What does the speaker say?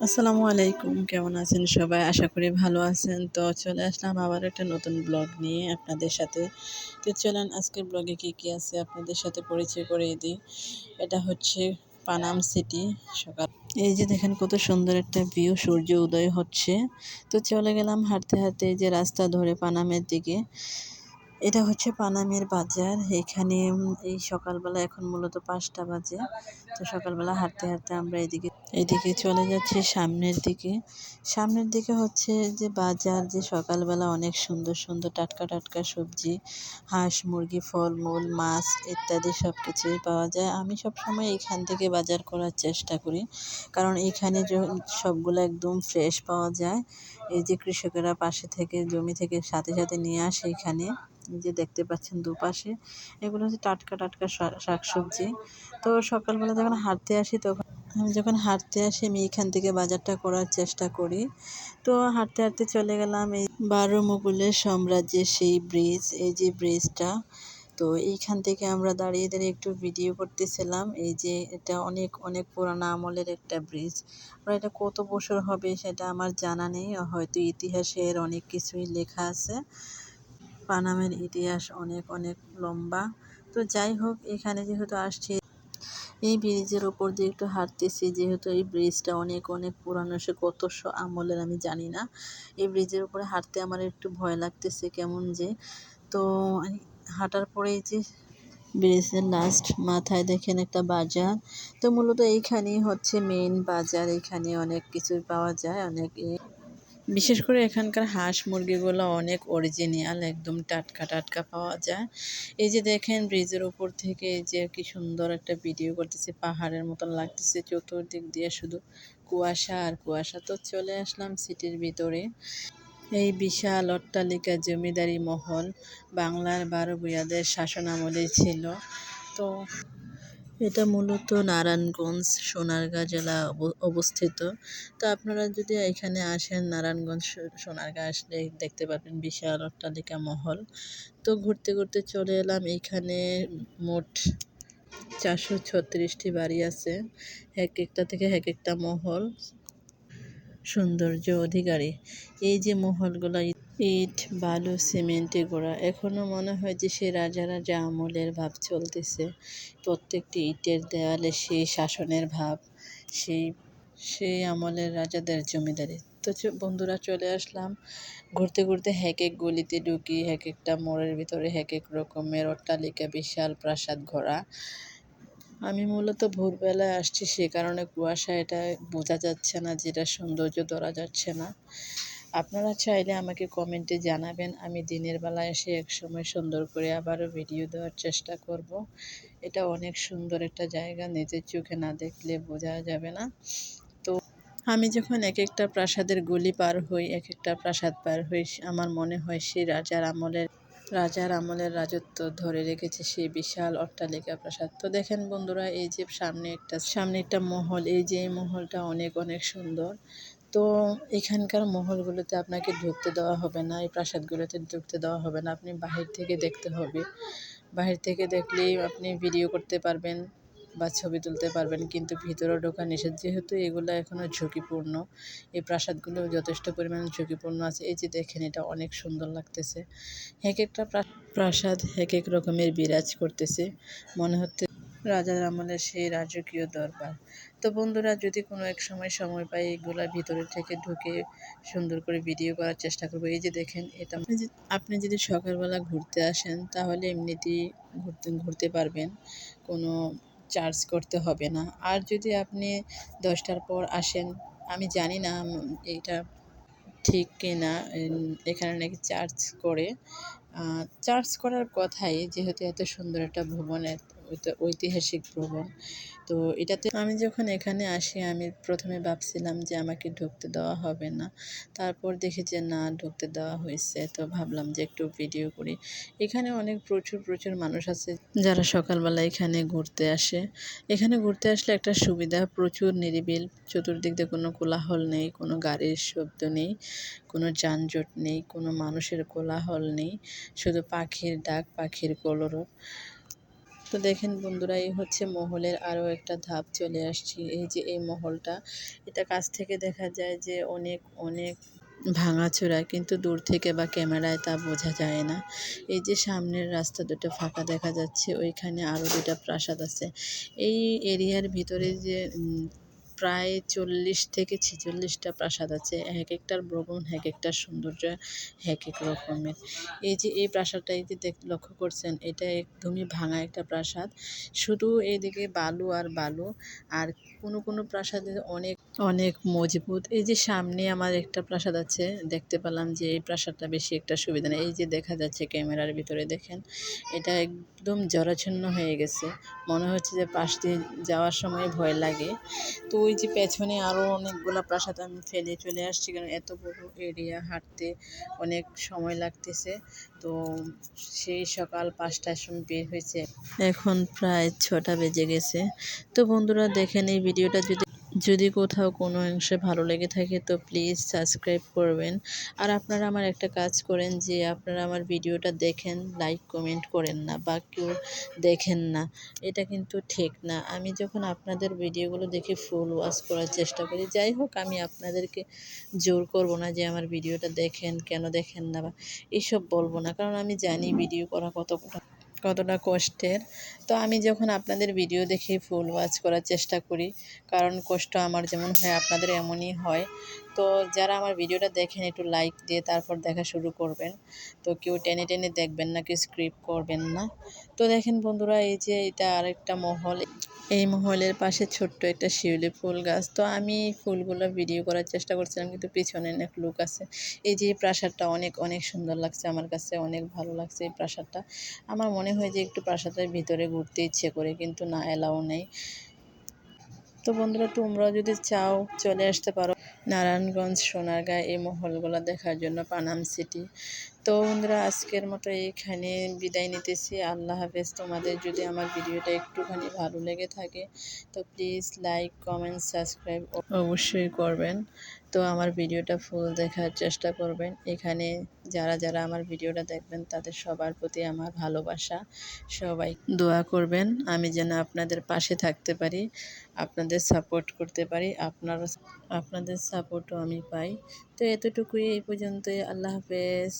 আসসালামু আলাইকুম, কেমন আছেন সবাই? আশা করি ভালো আছেন। তো চলে আসলাম আবার একটা নতুন ব্লগ নিয়ে আপনাদের সাথে। তো চলেন, আজকের ব্লগে কী কী আছে আপনাদের সাথে পরিচয় করিয়ে দিই। এটা হচ্ছে পানাম সিটি, সকাল। এই যে দেখেন, কত সুন্দর একটা ভিউ সূর্য উদয় হচ্ছে। তো চলে গেলাম হাঁটতে হাঁটতে এই যে রাস্তা ধরে পানামের দিকে। এটা হচ্ছে পানামের বাজার। এখানে এই সকালবেলা এখন মূলত পাঁচটা বাজে। তো সকালবেলা হাঁটতে হাঁটতে আমরা এদিকে এদিকে চলে যাচ্ছি সামনের দিকে। সামনের দিকে হচ্ছে যে বাজার, যে সকালবেলা অনেক সুন্দর সুন্দর টাটকা টাটকা সবজি, হাঁস, মুরগি, ফলমূল, মাছ ইত্যাদি সব কিছুই পাওয়া যায়। আমি সব সময় এখান থেকে বাজার করার চেষ্টা করি। কারণ এখানে সবগুলো একদম ফ্রেশ পাওয়া যায়। এই যে কৃষকেরা পাশে থেকে, জমি থেকে সাথে সাথে নিয়ে আসে এখানে। যে দেখতে পাচ্ছেন দুপাশে, এগুলো হচ্ছে টাটকা টাটকা শাক শাকসবজি। তো সকালবেলা যখন হাঁটতে আসি তখন, আমি যখন হাঁটতে আসি, আমি এখান থেকে বাজারটা করার চেষ্টা করি। তো হাঁটতে হাঁটতে চলে গেলাম এই বারো মুকুলের সাম্রাজ্যের সেই ব্রিজ, এই যে ব্রিজটা। তো এইখান থেকে আমরা দাঁড়িয়ে দাঁড়িয়ে একটু ভিডিও করতেছিলাম, এই যে এটা অনেক অনেক পুরানো আমলের একটা ব্রিজ। আর এটা কত বছর হবে সেটা আমার জানা নেই, হয়তো ইতিহাসের অনেক কিছুই লেখা আছে। পানামের ইতিহাস অনেক অনেক লম্বা। তো যাই হোক, এখানে যেহেতু আসছি, এই ব্রিজের ওপর দিয়ে একটু হাঁটতেছি, যেহেতু এই ব্রিজটা অনেক অনেক পুরানো, সে কত আমলের আমি জানি না। এই ব্রিজের উপরে হাঁটতে আমার একটু ভয় লাগতেছে কেমন যে। তো হাঁটার পরে যে ব্রিজের লাস্ট মাথায় দেখেন একটা বাজার। তো মূলত এইখানেই হচ্ছে মেইন বাজার, এখানে অনেক কিছুই পাওয়া যায়, অনেক বিশেষ করে এখানকার হাঁস মুরগিগুলো অনেক অরিজিনাল একদম টাটকা টাটকা পাওয়া যায়। এই যে দেখেন ব্রিজের উপর থেকে যে কি সুন্দর একটা ভিডিও করতেছে, পাহাড়ের মতন লাগতেছে চতুর্দিক দিয়ে শুধু কুয়াশা আর কুয়াশা। তো চলে আসলাম সিটির ভিতরে। এই বিশাল অট্টালিকা জমিদারি মহল, বাংলার বারো ভূয়াদের শাসন আমলে ছিল। তো এটা মূলত নারায়ণগঞ্জ, সোনারগাঁ জেলা অবস্থিত। তো আপনারা যদি এখানে আসেন নারায়ণগঞ্জ সোনারগাঁ আসলে দেখতে পাবেন বিশাল অট্টালিকা মহল। তো ঘুরতে ঘুরতে চলে এলাম। এইখানে মোট চারশো ছত্রিশটি বাড়ি আছে। এক একটা থেকে এক একটা মহল। সৌন্দর্য অধিকারী। এই যে মহলগুলো ইট, বালু, সিমেন্টে গোড়া এখনও মনে হয় যে সে রাজা রাজা আমলের ভাব চলতেছে। প্রত্যেকটি ইটের দেওয়ালে সেই শাসনের ভাব, সেই সেই আমলের রাজাদের জমিদারি। তো বন্ধুরা চলে আসলাম। ঘুরতে ঘুরতে এক এক গলিতে ঢুকি এক একটা মোড়ের ভিতরে এক এক রকমের অট্টালিকা, বিশাল প্রাসাদ ঘোরা। আমি মূলত ভোরবেলায় আসছি সে কারণে কুয়াশা এটা বোঝা যাচ্ছে না যেটা সৌন্দর্য ধরা যাচ্ছে না। আপনারা চাইলে আমাকে কমেন্টে জানাবেন। আমি দিনের বেলায় এসে এক সময় সুন্দর করে আবারও ভিডিও দেওয়ার চেষ্টা করব। এটা অনেক সুন্দর একটা জায়গা, নিজের চোখে না দেখলে বোঝা যাবে না। তো আমি যখন এক একটা প্রাসাদের গলি পার হই এক একটা প্রাসাদ পার হই, আমার মনে হয় সেই রাজার আমলের রাজার আমলের রাজত্ব ধরে রেখেছে সেই বিশাল অট্টালিকা প্রাসাদ। তো দেখেন বন্ধুরা, এই যে সামনে একটা সামনে একটা মহল, এই যে এই মহলটা অনেক অনেক সুন্দর। তো এখানকার মহলগুলোতে আপনাকে ঢুকতে দেওয়া হবে না, এই প্রাসাদগুলোতে ঢুকতে দেওয়া হবে না। আপনি বাহির থেকে দেখতে হবে। বাহির থেকে দেখলেই আপনি ভিডিও করতে পারবেন বা ছবি তুলতে পারবেন, কিন্তু ভিতরে ঢোকা নিষেধ যেহেতু এগুলো এখনও ঝুঁকিপূর্ণ। এই প্রাসাদগুলো যথেষ্ট পরিমাণে ঝুঁকিপূর্ণ আছে। এই যে দেখেন, এটা অনেক সুন্দর লাগতেছে। এক একটা প্রাসাদ এক এক রকমের বিরাজ করতেছে। মনে হচ্ছে রাজার আমলের সেই রাজকীয় দরবার। তো বন্ধুরা, যদি কোনো এক সময় সময় পাই, এগুলা ভিতরে থেকে ঢুকে সুন্দর করে ভিডিও করার চেষ্টা করব। এই যে দেখেন, এটা আপনি যদি সকালবেলা ঘুরতে আসেন, তাহলে এমনিতেই ঘুরতে ঘুরতে পারবেন। কোনো চার্জ করতে হবে না। আর যদি আপনি দশটার পর আসেন, আমি জানি না এটা ঠিক কি না এখানে নাকি চার্জ করে। চার্জ করার কথাই, যেহেতু এত সুন্দর একটা ভবনের ঐতিহাসিক ভবন তো এটাতে আমি যখন এখানে আসি, আমি প্রথমে ভাবছিলাম যে আমাকে ঢুকতে দেওয়া হবে না। তারপর দেখি যে না, ঢুকতে দেওয়া হয়েছে। তো ভাবলাম যে একটু ভিডিও করি। এখানে অনেক প্রচুর প্রচুর মানুষ আছে যারা সকালবেলা এখানে ঘুরতে আসে। এখানে ঘুরতে আসলে একটা সুবিধা, প্রচুর নিরিবিল। চতুর্দিক দিয়ে কোনো কোলাহল নেই, কোনো গাড়ির শব্দ নেই, কোনো যানজট নেই, কোনো মানুষের কোলাহল নেই। শুধু পাখির ডাক, পাখির কলরব। তো দেখেন বন্ধুরা, এই হচ্ছে মহলের আরও একটা ধাপ চলে আসছি। এই যে এই মহলটা, এটা কাছ থেকে দেখা যায় যে অনেক অনেক ভাঙাচোরা, কিন্তু দূর থেকে বা ক্যামেরায় তা বোঝা যায় না। এই যে সামনের রাস্তা দুটো ফাঁকা দেখা যাচ্ছে, ওইখানে আরও দুটা প্রাসাদ আছে। এই এরিয়ার ভিতরে যে প্রায় চল্লিশ থেকে ছেচল্লিশটা প্রাসাদ আছে। এক একটার ভ্রমণ, এক একটার সৌন্দর্য, এক এক রকমের। এই যে, এই প্রাসাদটা এই যে লক্ষ্য করছেন, এটা একদমই ভাঙা একটা প্রাসাদ। শুধু এইদিকে বালু আর বালু, আর কোনো কোনো প্রাসাদে অনেক অনেক মজবুত। এই যে, সামনে আমার একটা প্রাসাদ আছে, দেখতে পেলাম যে এই প্রাসাদটা বেশি একটা সুবিধা নেই। এই যে, দেখা যাচ্ছে ক্যামেরার ভিতরে, দেখেন, এটা একদম জরাছন্ন হয়ে গেছে। মনে হচ্ছে যে পাশ দিয়ে যাওয়ার সময় ভয় লাগে। তো ওই যে পেছনে আরও অনেকগুলো প্রাসাদ আমি ফেলে চলে আসছি, কারণ এত বড় এরিয়া হাঁটতে অনেক সময় লাগতেছে। তো সেই সকাল পাঁচটার সময় বের হয়েছে। এখন প্রায় ছটা বেজে গেছে। তো বন্ধুরা, দেখেন এই ভিডিওটা যদি যদি কোথাও কোনো অংশে ভালো লেগে থাকে, তো প্লিজ সাবস্ক্রাইব করবেন। আর আপনারা আমার একটা কাজ করেন যে, আপনারা আমার ভিডিওটা দেখেন লাইক কমেন্ট করেন না বা কেউ দেখেন না। এটা কিন্তু ঠিক না। আমি যখন আপনাদের ভিডিওগুলো দেখে ফুল ওয়াশ করার চেষ্টা করি, যাই হোক, আমি আপনাদেরকে জোর করব না যে আমার ভিডিওটা দেখেন, কেন দেখেন না বা এসব বলব না। কারণ আমি জানি ভিডিও করা কতটা কতটা কষ্টের। তো আমি যখন আপনাদের ভিডিও দেখে ফুল ওয়াচ করার চেষ্টা করি, কারণ কষ্ট আমার যেমন হয়, আপনাদের এমনই হয়। তো যারা আমার ভিডিওটা দেখেন, একটু লাইক দিয়ে তারপর দেখা শুরু করবেন। তো কেউ টেনে টেনে দেখবেন না, কেউ স্ক্রিপ্ট করবেন না। তো দেখেন বন্ধুরা, এই যে এটা আরেকটা মহল। এই মহলের পাশে ছোট্ট একটা শিউলি ফুল গাছ। তো আমি ফুলগুলো ভিডিও করার চেষ্টা করছিলাম, কিন্তু পিছনে অনেক লুক আছে। এই যে প্রাসাদটা অনেক অনেক সুন্দর লাগছে আমার কাছে, অনেক ভালো লাগছে এই প্রাসাদটা। আমার মনে হয় যে একটু প্রাসাদের ভিতরে ঘুরতে ইচ্ছে করে, কিন্তু না, এলাও নেই। তো বন্ধুরা, তোমরাও যদি চাও, চলে আসতে পারো। নারায়ণগঞ্জ সোনারগাঁ এই মহলগুলো দেখার জন্য পানাম সিটি তো বন্ধুরা, আজকের মতো এইখানে বিদায় নিতেছি। আল্লাহ হাফেজ। তোমাদের যদি আমার ভিডিওটা একটুখানি ভালো লেগে থাকে, তো প্লিজ লাইক কমেন্ট সাবস্ক্রাইব অবশ্যই করবেন। তো আমার ভিডিওটা ফুল দেখার চেষ্টা করবেন। এখানে যারা যারা আমার ভিডিওটা দেখবেন, তাদের সবার প্রতি আমার ভালোবাসা। সবাই দোয়া করবেন। আমি যেন আপনাদের পাশে থাকতে পারি, আপনাদের সাপোর্ট করতে পারি আপনার আপনাদের সাপোর্টও আমি পাই। তো এতটুকুই, এই পর্যন্তই। আল্লাহ হাফেজ।